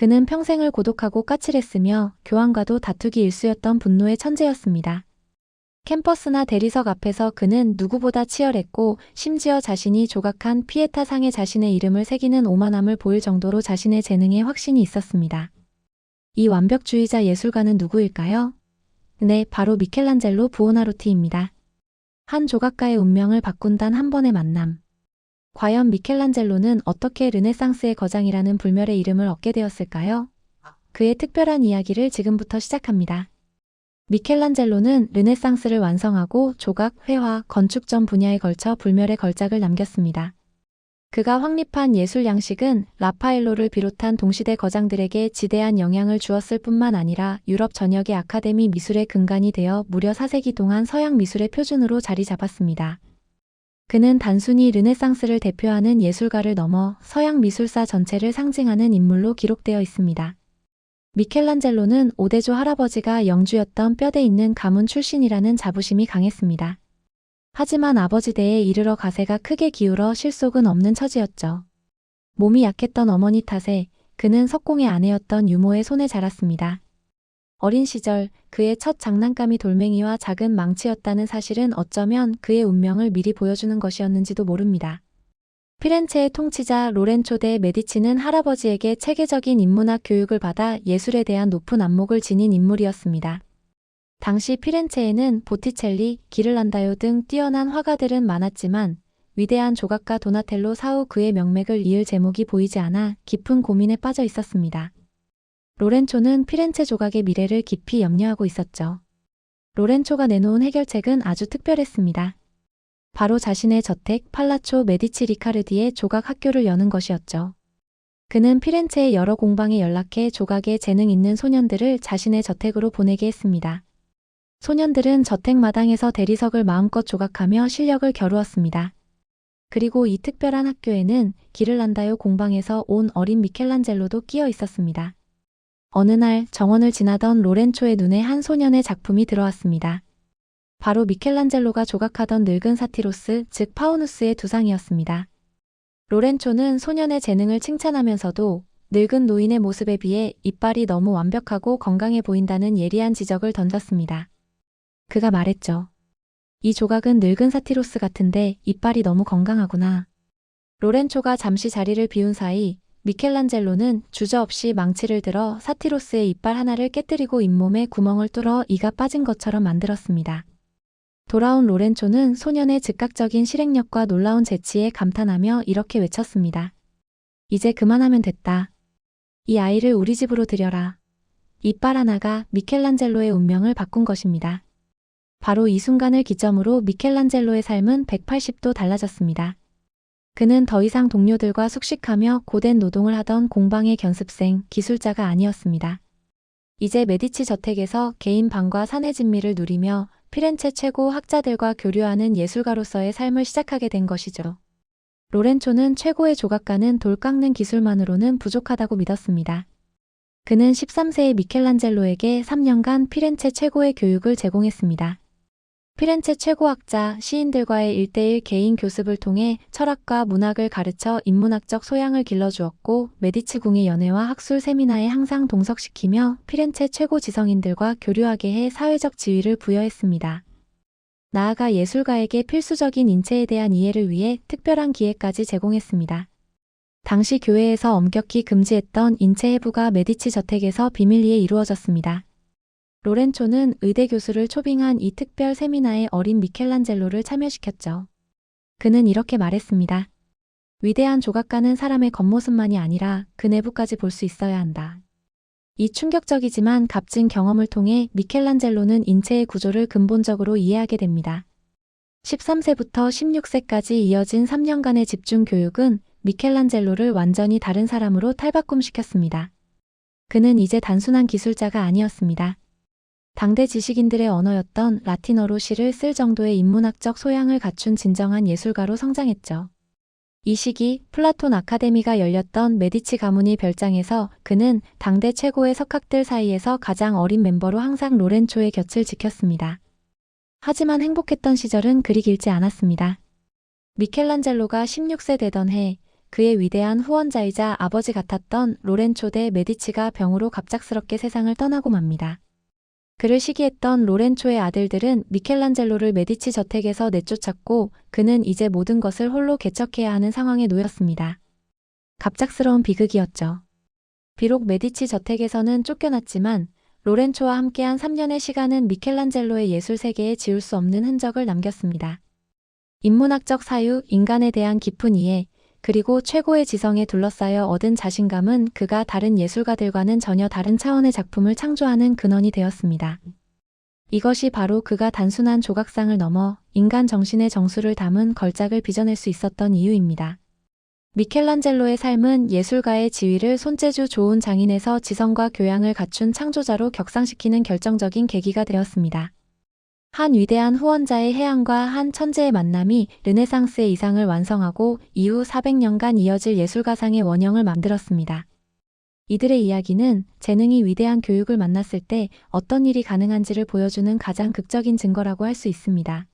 그는 평생을 고독하고 까칠했으며 교황과도 다투기 일쑤였던 분노의 천재였습니다. 캠퍼스나 대리석 앞에서 그는 누구보다 치열했고 심지어 자신이 조각한 피에타상에 자신의 이름을 새기는 오만함을 보일 정도로 자신의 재능에 확신이 있었습니다. 이 완벽주의자 예술가는 누구일까요? 네, 바로 미켈란젤로 부오나로티입니다. 한 조각가의 운명을 바꾼 단 한 번의 만남. 과연 미켈란젤로는 어떻게 르네상스의 거장이라는 불멸의 이름을 얻게 되었을까요? 그의 특별한 이야기를 지금부터 시작합니다. 미켈란젤로는 르네상스를 완성하고 조각, 회화, 건축 전 분야에 걸쳐 불멸의 걸작을 남겼습니다. 그가 확립한 예술 양식은 라파엘로를 비롯한 동시대 거장들에게 지대한 영향을 주었을 뿐만 아니라 유럽 전역의 아카데미 미술의 근간이 되어 무려 4세기 동안 서양 미술의 표준으로 자리 잡았습니다. 그는 단순히 르네상스를 대표하는 예술가를 넘어 서양 미술사 전체를 상징하는 인물로 기록되어 있습니다. 미켈란젤로는 오대조 할아버지가 영주였던 뼈대 있는 가문 출신이라는 자부심이 강했습니다. 하지만 아버지 대에 이르러 가세가 크게 기울어 실속은 없는 처지였죠. 몸이 약했던 어머니 탓에 그는 석공의 아내였던 유모의 손에 자랐습니다. 어린 시절 그의 첫 장난감이 돌멩이와 작은 망치였다는 사실은 어쩌면 그의 운명을 미리 보여주는 것이었는지도 모릅니다. 피렌체의 통치자 로렌초 대 메디치는 할아버지에게 체계적인 인문학 교육을 받아 예술에 대한 높은 안목을 지닌 인물이었습니다. 당시 피렌체에는 보티첼리, 기를란다요 등 뛰어난 화가들은 많았지만 위대한 조각가 도나텔로 사후 그의 명맥을 이을 제목이 보이지 않아 깊은 고민에 빠져 있었습니다. 로렌초는 피렌체 조각의 미래를 깊이 염려하고 있었죠. 로렌초가 내놓은 해결책은 아주 특별했습니다. 바로 자신의 저택 팔라초 메디치 리카르디의 조각 학교를 여는 것이었죠. 그는 피렌체의 여러 공방에 연락해 조각에 재능 있는 소년들을 자신의 저택으로 보내게 했습니다. 소년들은 저택 마당에서 대리석을 마음껏 조각하며 실력을 겨루었습니다. 그리고 이 특별한 학교에는 기를란다요 공방에서 온 어린 미켈란젤로도 끼어 있었습니다. 어느 날 정원을 지나던 로렌초의 눈에 한 소년의 작품이 들어왔습니다. 바로 미켈란젤로가 조각하던 늙은 사티로스, 즉 파우누스의 두상이었습니다. 로렌초는 소년의 재능을 칭찬하면서도 늙은 노인의 모습에 비해 이빨이 너무 완벽하고 건강해 보인다는 예리한 지적을 던졌습니다. 그가 말했죠. 이 조각은 늙은 사티로스 같은데 이빨이 너무 건강하구나. 로렌초가 잠시 자리를 비운 사이 미켈란젤로는 주저없이 망치를 들어 사티로스의 이빨 하나를 깨뜨리고 잇몸에 구멍을 뚫어 이가 빠진 것처럼 만들었습니다. 돌아온 로렌초는 소년의 즉각적인 실행력과 놀라운 재치에 감탄하며 이렇게 외쳤습니다. 이제 그만하면 됐다. 이 아이를 우리 집으로 들여라. 이빨 하나가 미켈란젤로의 운명을 바꾼 것입니다. 바로 이 순간을 기점으로 미켈란젤로의 삶은 180도 달라졌습니다. 그는 더 이상 동료들과 숙식하며 고된 노동을 하던 공방의 견습생, 기술자가 아니었습니다. 이제 메디치 저택에서 개인 방과 사내 진미를 누리며 피렌체 최고 학자들과 교류하는 예술가로서의 삶을 시작하게 된 것이죠. 로렌초는 최고의 조각가는 돌 깎는 기술만으로는 부족하다고 믿었습니다. 그는 13세의 미켈란젤로에게 3년간 피렌체 최고의 교육을 제공했습니다. 피렌체 최고학자, 시인들과의 일대일 개인 교습을 통해 철학과 문학을 가르쳐 인문학적 소양을 길러주었고 메디치 궁의 연애와 학술 세미나에 항상 동석시키며 피렌체 최고 지성인들과 교류하게 해 사회적 지위를 부여했습니다. 나아가 예술가에게 필수적인 인체에 대한 이해를 위해 특별한 기회까지 제공했습니다. 당시 교회에서 엄격히 금지했던 인체 해부가 메디치 저택에서 비밀리에 이루어졌습니다. 로렌초는 의대 교수를 초빙한 이 특별 세미나에 어린 미켈란젤로를 참여시켰죠. 그는 이렇게 말했습니다. 위대한 조각가는 사람의 겉모습만이 아니라 그 내부까지 볼 수 있어야 한다. 이 충격적이지만 값진 경험을 통해 미켈란젤로는 인체의 구조를 근본적으로 이해하게 됩니다. 13세부터 16세까지 이어진 3년간의 집중 교육은 미켈란젤로를 완전히 다른 사람으로 탈바꿈시켰습니다. 그는 이제 단순한 기술자가 아니었습니다. 당대 지식인들의 언어였던 라틴어로 시를 쓸 정도의 인문학적 소양을 갖춘 진정한 예술가로 성장했죠. 이 시기 플라톤 아카데미가 열렸던 메디치 가문이 별장에서 그는 당대 최고의 석학들 사이에서 가장 어린 멤버로 항상 로렌초의 곁을 지켰습니다. 하지만 행복했던 시절은 그리 길지 않았습니다. 미켈란젤로가 16세 되던 해 그의 위대한 후원자이자 아버지 같았던 로렌초 대 메디치가 병으로 갑작스럽게 세상을 떠나고 맙니다. 그를 시기했던 로렌초의 아들들은 미켈란젤로를 메디치 저택에서 내쫓았고 그는 이제 모든 것을 홀로 개척해야 하는 상황에 놓였습니다. 갑작스러운 비극이었죠. 비록 메디치 저택에서는 쫓겨났지만 로렌초와 함께한 3년의 시간은 미켈란젤로의 예술 세계에 지울 수 없는 흔적을 남겼습니다. 인문학적 사유, 인간에 대한 깊은 이해, 그리고 최고의 지성에 둘러싸여 얻은 자신감은 그가 다른 예술가들과는 전혀 다른 차원의 작품을 창조하는 근원이 되었습니다. 이것이 바로 그가 단순한 조각상을 넘어 인간 정신의 정수를 담은 걸작을 빚어낼 수 있었던 이유입니다. 미켈란젤로의 삶은 예술가의 지위를 손재주 좋은 장인에서 지성과 교양을 갖춘 창조자로 격상시키는 결정적인 계기가 되었습니다. 한 위대한 후원자의 해안과 한 천재의 만남이 르네상스 의 이상을 완성하고 이후 400년간 이어질 예술가상의 원형을 만들었습니다. 이들의 이야기는 재능이 위대한 교육을 만났을 때 어떤 일이 가능한지를 보여주는 가장 극적인 증거라고 할 수 있습니다.